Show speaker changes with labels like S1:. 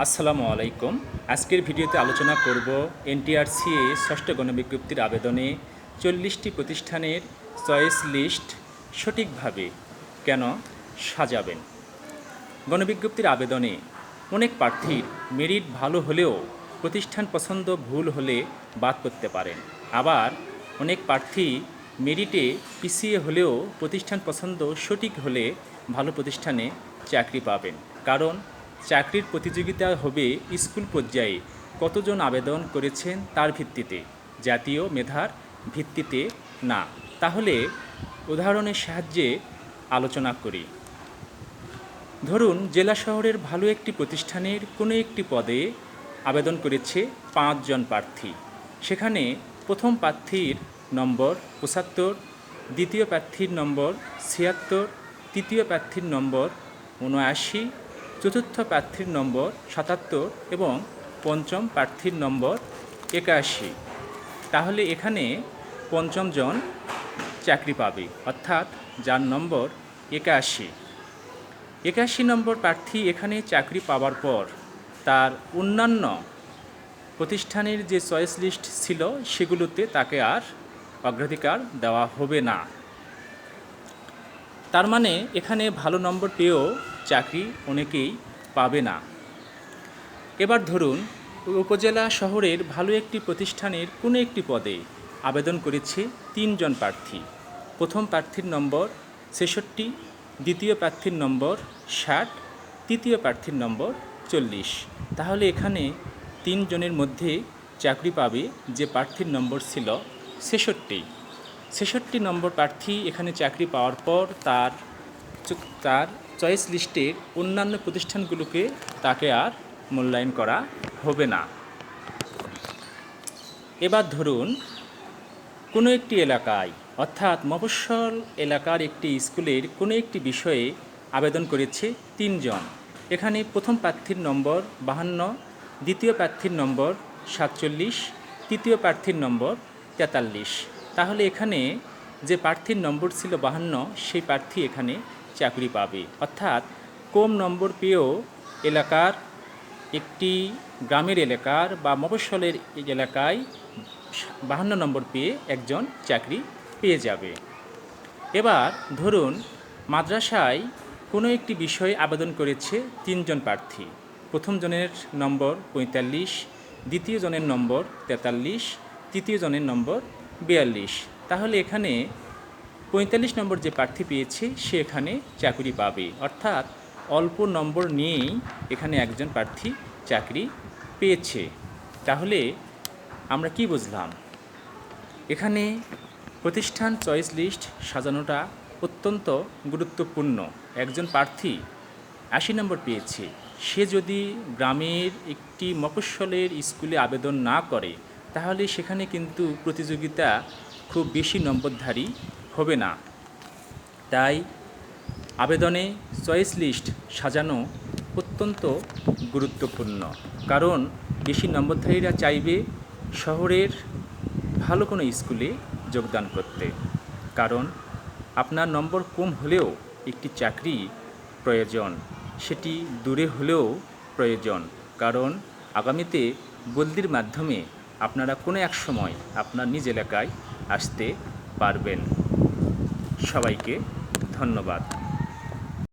S1: আসসালামু আলাইকুম। আজকের ভিডিওতে আলোচনা করব এনটিআরসিএ ষষ্ঠ গণবিজ্ঞপ্তির আবেদনে চল্লিশটি প্রতিষ্ঠানের চয়েস লিস্ট সঠিকভাবে কেন সাজাবেন? গণবিজ্ঞপ্তির আবেদনে অনেক প্রার্থীর মেরিট ভালো হলেও প্রতিষ্ঠান পছন্দ ভুল হলে বাদ করতে পারেন। আবার অনেক প্রার্থী মেরিটে পিছিয়ে হলেও প্রতিষ্ঠান পছন্দ সঠিক হলে ভালো প্রতিষ্ঠানে চাকরি পাবেন। কারণ চাকরির প্রতিযোগিতা হবে স্কুল পর্যায়ে। কতজন আবেদন করেছেন তার ভিত্তিতে? জাতীয় মেধার ভিত্তিতে না। তাহলে উদাহরণের সাহায্যে আলোচনা করি। ধরুন, জেলা শহরের ভালো একটি প্রতিষ্ঠানের কোনো একটি পদে আবেদন করেছে পাঁচজন প্রার্থী। সেখানে প্রথম প্রার্থীর নম্বর পঁচাত্তর, দ্বিতীয় প্রার্থীর নম্বর ছিয়াত্তর, তৃতীয় প্রার্থীর নম্বর উনআশি চতুর্থ প্রার্থীর নম্বর সাতাত্তর এবং পঞ্চম প্রার্থীর নম্বর একাশি। তাহলে এখানে পঞ্চম জন চাকরি পাবে, অর্থাৎ যার নম্বর একাশি। একাশি নম্বর প্রার্থী এখানে চাকরি পাওয়ার পর তার অন্যান্য প্রতিষ্ঠানের যে চয়েস লিস্ট ছিল সেগুলোতে তাকে আর অগ্রাধিকার দেওয়া হবে না। তার মানে এখানে ভালো নম্বর পেয়েও চাকরি অনেকেই পাবে না। এবার ধরুন, উপজেলা শহরের ভালো একটি প্রতিষ্ঠানের কোনো একটি পদে আবেদন করেছে তিনজন প্রার্থী। প্রথম প্রার্থীর নম্বর ছেষট্টি, দ্বিতীয় প্রার্থীর নম্বর ষাট, তৃতীয় প্রার্থীর নম্বর চল্লিশ। তাহলে এখানে তিনজনের মধ্যে চাকরি পাবে যে প্রার্থীর নম্বর ছিল ছেষট্টি। ছেষট্টি নম্বর প্রার্থী এখানে চাকরি পাওয়ার পর তার তার চয়েস লিস্টের অন্যান্য প্রতিষ্ঠানগুলোকে তাকে আর মূল্যায়ন করা হবে না। এবার ধরুন, কোনো একটি এলাকায়, অর্থাৎ মফস্বল এলাকার একটি স্কুলের কোনো একটি বিষয়ে আবেদন করেছে তিনজন। এখানে প্রথম প্রার্থীর নম্বর বাহান্ন, দ্বিতীয় প্রার্থীর নম্বর সাতচল্লিশ, তৃতীয় প্রার্থীর নম্বর তেতাল্লিশ। তাহলে এখানে যে প্রার্থীর নম্বর ছিল বাহান্ন, সেই প্রার্থী এখানে চাকরি পাবে। অর্থাৎ কম নম্বর পেয়েও এলাকার একটি গ্রামের এলাকার বা মফস্বলের এলাকায় বাহান্ন নম্বর পেয়ে একজন চাকরি পেয়ে যাবে। এবার ধরুন মাদ্রাসায় কোনো একটি বিষয়ে আবেদন করেছে তিনজন প্রার্থী। প্রথম জনের নম্বর পঁয়তাল্লিশ, দ্বিতীয় জনের নম্বর তেতাল্লিশ, তৃতীয় জনের নম্বর বিয়াল্লিশ। তাহলে এখানে পঁয়তাল্লিশ নম্বর যে প্রার্থী পেয়েছে, সে এখানে চাকরি পাবে। অর্থাৎ অল্প নম্বর নিয়েই এখানে একজন প্রার্থী চাকরি পেয়েছে। তাহলে আমরা কি বুঝলাম? এখানে প্রতিষ্ঠান চয়েস লিস্ট সাজানোটা অত্যন্ত গুরুত্বপূর্ণ। একজন প্রার্থী আশি নম্বর পেয়েছে। সে যদি গ্রামের একটি মফস্বলের স্কুলে আবেদন না করে, তাহলে সেখানে কিন্তু প্রতিযোগিতা খুব বেশি নম্বরধারী হবে না। তাই আবেদনে চয়েস লিস্ট সাজানো অত্যন্ত গুরুত্বপূর্ণ। কারণ বেশি নম্বরধারীরা চাইবে শহরের ভালো কোনো স্কুলে যোগদান করতে। কারণ আপনার নম্বর কম হলেও একটি চাকরি প্রয়োজন, সেটি দূরে হলেও প্রয়োজন। কারণ আগামীতে বলদির মাধ্যমে আপনারা কোনো এক সময় আপনার নিজ এলাকায় আসতে পারবেন। সবাইকে ধন্যবাদ।